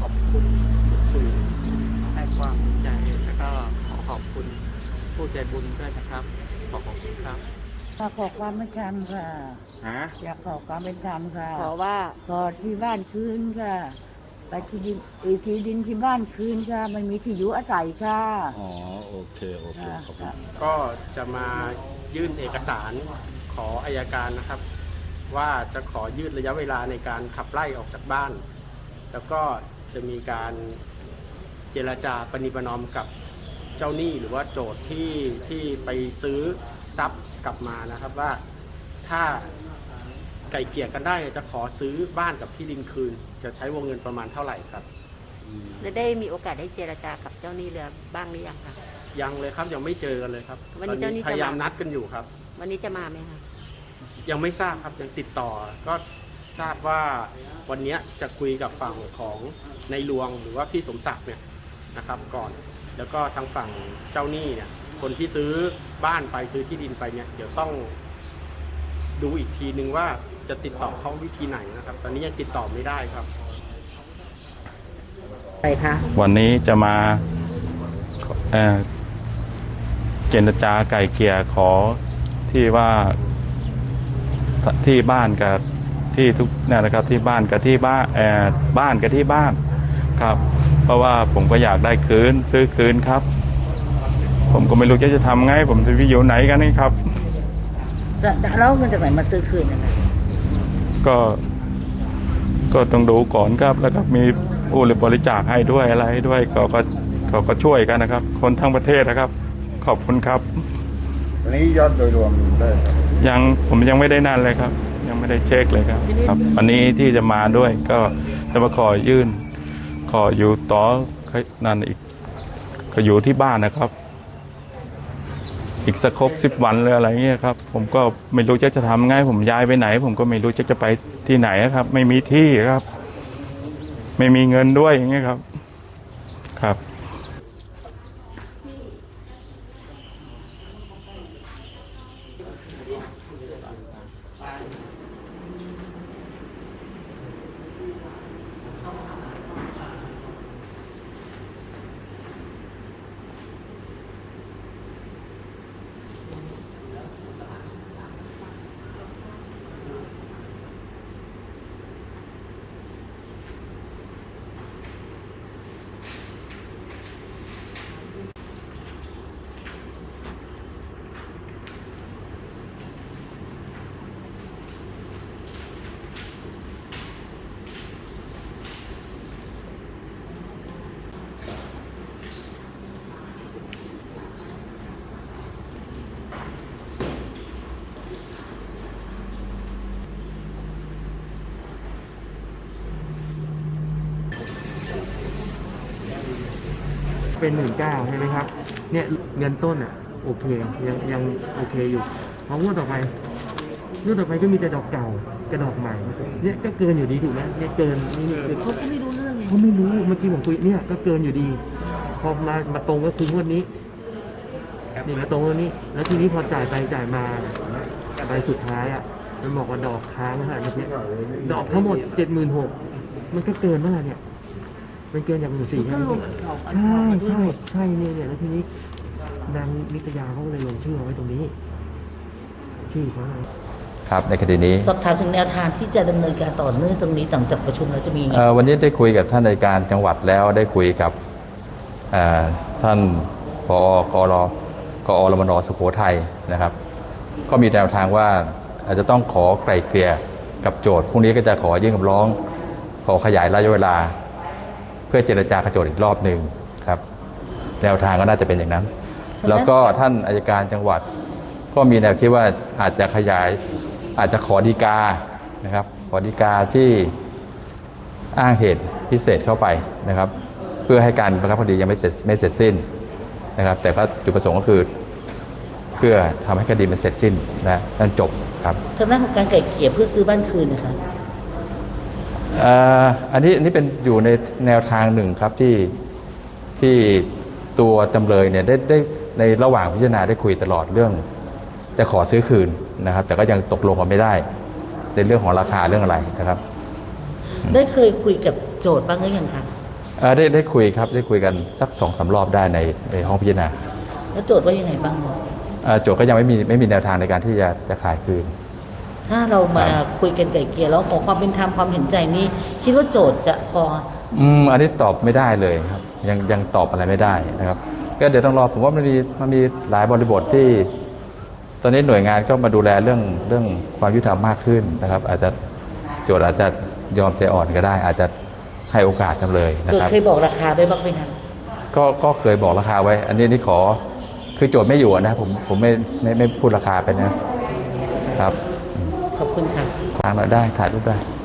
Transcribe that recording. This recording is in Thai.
ขอบคุณสื่อให้ความสนใจแล้วก็ขอขอบคุณผู้ใจบุญด้วยนะครับ ขอขอบคุณครับขอขอความเป็นธรรมค่ะอยากขอความเป็นธรรมค่ะ ขอว่า ขอที่บ้านคืนค่ะ ไปที่ดินอ่อที่ดินที่บ้านคืนค่ะ มันมีที่อยู่อาศัยค่ะ อ๋อ โอเค โอเค ขอบคุณ ก็จะมายื่นเอกสารขออายการนะครับ ว่าจะขอยืดระยะเวลาในการขับไล่ออกจากบ้าน แล้วก็ จะมีการเจรจาปณิประนอมกับเจ้าหนี้หรือว่าโจทย์ที่ที่ไปซื้อทรัพย์กลับมานะครับว่าถ้าไก่เกลี่ยกันได้จะขอซื้อบ้านกับที่ดินคืน จะใช้วงเงินประมาณเท่าไหร่ครับและได้มีโอกาสได้เจรจากับเจ้าหนี้เรือบ้างหรือยังคะยังเลยครับยังไม่เจอกันเลยครับวันตอนี้นเจ้าหนี้นี้จะมาพยายามนัดกันอยู่ครับ วันนี้จะมาไหมคะยังไม่ทราบครับยังติดต่อก็ ทราบว่าวันเนี้ยจะคุยกับฝั่งของในหลวงหรือว่าพี่สมศักดิ์เนี่ยนะครับก่อน แล้วก็ทางฝั่งเจ้าหนี้เนี่ยคนที่ซื้อบ้านไปซื้อที่ดินไปเนี่ยเดี๋ยวต้องดูอีกทีนึงว่าจะติดต่อเขาวิธีไหนนะครับ ตอนนี้ยังติดต่อไม่ได้ครับไปคะวันนี้จะมาเอ่อเจรจาไก่เกลี่ยขอที่ว่าที่บ้านกับ ที่ทุกนั่นนะครับที่บ้านกับที่บ้านเอ่อบ้านกับที่บ้านครับ เพราะว่าผมก็อยากได้คืนซื้อคืนครับ ผมก็ไม่รู้จะจะทำไง ผมจะไปอยู่ไหนกันนี่ครับ แล้วเงินจากไหนมาซื้อคืนนะคะก็ ก็ต้องดูก่อนครับ แล้วก็มีผู้บริจาคให้ด้วยอะไรให้ด้วยก็ก็ก็ก็ช่วยกันนะครับ คนทั้งประเทศนะครับ ขอบคุณครับ วันนี้ยอดโดยรวมได้ครับยังผมยังไม่ได้นั่นเลยครับ ยังไม่ได้เช็คเลยครับครับวันนี้ที่จะมาด้วยก็จะมาขอยื่น ขออยู่ต่อนั่นอีกก็อยู่ที่บ้านนะครับ อีกสักครบสิบวันเลยอะไรเงี้ยครับ ผมก็ไม่รู้จะจะทำไงผมย้ายไปไหน ผมก็ไม่รู้จะจะไปที่ไหนครับ ไม่มีที่ครับ ไม่มีเงินด้วยอย่างเงี้ยครับ ครับ เป็นหมื่นเก้าใช่ไหมครับ เนี่ยเงินต้นอะโอเคยังยังโอเคอยู่พองวดต่อไปงวดต่อไปก็มีแต่ดอกเก่ากระดอกใหม่ เนี่ยก็เกินอยู่ดีถูกไหมเนี่ยเกินนี่นี่เขาก็ไม่รู้เรื่องไงเขาไม่รู้เมื่อกี้ผมคุยเนี่ยก็เกินอยู่ดี พอมามาตรงก็คืองวดนี้นี่มาตรงงวันนี้ แล้วทีนี้พอจ่ายไปจ่ายมาใบสุดท้ายอะมันบอกว่าดอกค้างเท่าไหร่เมื่อกี้ดอกทั้งหมดเจ็ดหมื่นหกมันก็เกินเมื่อไหร่เนี่ย มันเกินจากหมื่นสี่ใช่ไหมพี่ใช่ใช่ใช่เนี่ยเนี่ยแล้วทีนี้นางนิตยาเขาก็เลยลงชื่อเอาไว้ตรงนี้ชื่อเขาอะไรครับในคดีนี้สอบถามถึงแนวทางที่จะดำเนินการต่อเนื่องตรงนี้หลังจากประชุมแล้วจะมีไง เอ่อวันนี้ได้คุยกับท่านในการจังหวัดแล้วได้คุยกับเอ่อท่านพอกรกอรมนสุโขทัยนะครับ ก็มีแนวทางว่าอาจจะต้องขอไกล่เกลี่ยกับโจทย์พรุ่งนี้ก็จะขอยื่นคำร้อง ขอขยายระยะเวลา เพื่อเจรจากับโจทย์อีกรอบหนึ่งครับแนวทางก็น่าจะเป็นอย่างนั้น แล้วก็ท่านอายการจังหวัด ก็มีแนวคิดว่าอาจจะขยาย อาจจะขอดีกานะครับ ขอดีกาที่อ้างเหตุพิเศษเข้าไปนะครับ เพื่อให้การบังคับคดียังไม่เสร็จไม่เสร็จสิ้นนะครับ แต่ก็จุดประสงค์ก็คือ เพื่อทำให้คดีมันเสร็จสิ้นนะนั่นจบครับทางด้านของการไก่เกลี่ยเพื่อซื้อบ้านคืนนะคะเอ่ออันนี้อันนี้เป็นอยู่ในแนวทางหนึ่งครับที่ที่ตัวจำเลยเนี่ยได้ได้ในระหว่างพิจารณาได้คุยตลอดเรื่อง จะขอซื้อคืนนะครับ แต่ก็ยังตกลงกันไม่ได้ ในเรื่องของราคาเรื่องอะไรนะครับ ได้เคยคุยกับโจทย์บ้างหรือยังคะเอ่อได้ได้คุยครับได้คุยกันสักสองสารอบได้ในในห้องพิจารณาแล้วโจทย์ว่ายังไงบ้างเอ่อโจทย์ก็ยังไม่มีไม่มีแนวทางในการที่จะจะขายคืน ถ้าเรามาครับคุยกันไก่เกลี่ยแล้วขอความเป็นธรรมความเห็นใจนี่คิดว่าโจทย์จะพออืมอันนี้ตอบไม่ได้เลยครับ ยังยังตอบอะไรไม่ได้นะครับ ก็เดี๋ยวต้องรอผมว่ามันมีมันมีหลายบริบทที่ ตอนนี้หน่วยงานก็มาดูแลเรื่องเรื่องความยุติธรรมมากขึ้นนะครับ อาจจะโจทย์อาจจะยอมใจอ่อนก็ได้ อาจจะให้โอกาสจำเลยนะโจทครัย์บเคยบอกราคาไว้บ้างไหมคะก็ก็เคยบอกราคาไว้ อันนี้นี่ขอคือโจทย์ไม่อยู่อะนะผมผมไม่ไม่ไม่พูดราคาไปนะครับ ขอบคุณค่ะถางเราได้ถ่ายรูปได้